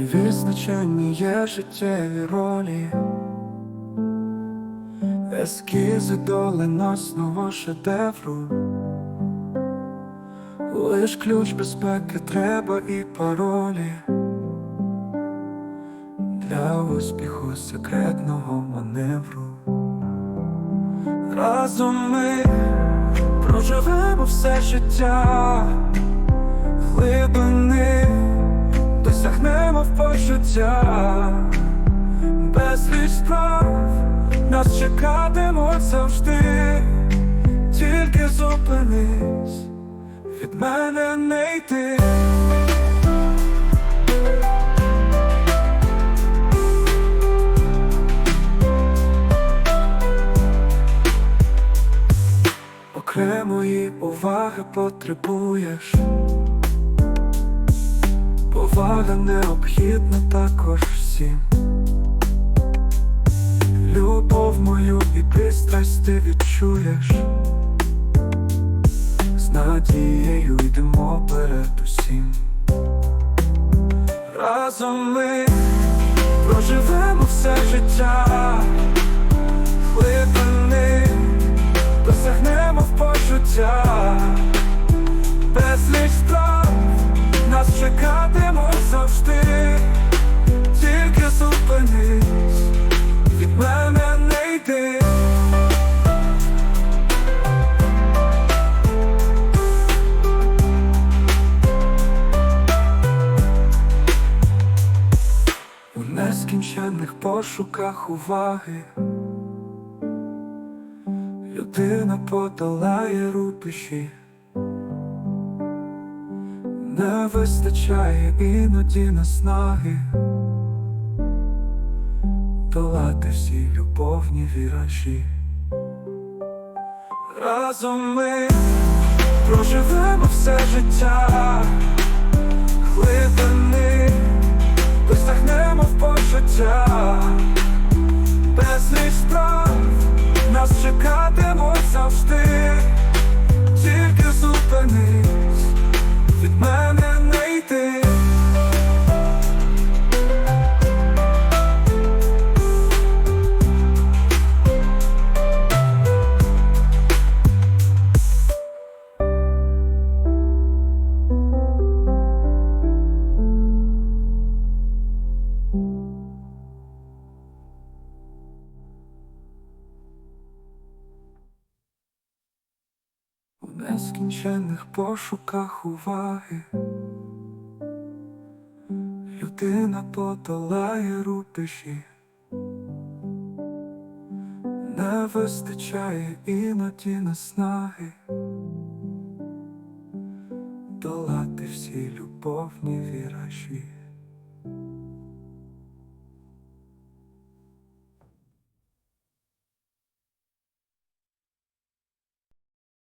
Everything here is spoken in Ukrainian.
Невизначені є життєві ролі, ескізи доленосного шедевру. Лиш ключ безпеки треба і паролі для успіху секретного маневру. Разом ми проживемо все життя, глибини почуття, безліч справ нас чекатимуть завжди, тільки зупинись, від мене не йти. Окремої уваги потребуєш. Повага необхідна також всім. Любов мою і пристрасть ти відчуєш. З надією йдемо перед усім. Разом ми проживемо все життя, глибини досягнемо в почуття, нескінченних пошуках уваги. Людина подолає рубежі, не вистачає іноді наснаги. Долати всі любовні віражі. Разом ми проживемо все життя, глибини досягнемо в почуття, нескінченних пошуках уваги. Людина подолає рубежі, не вистачає іноді наснаги. Долати всі любовні віражі.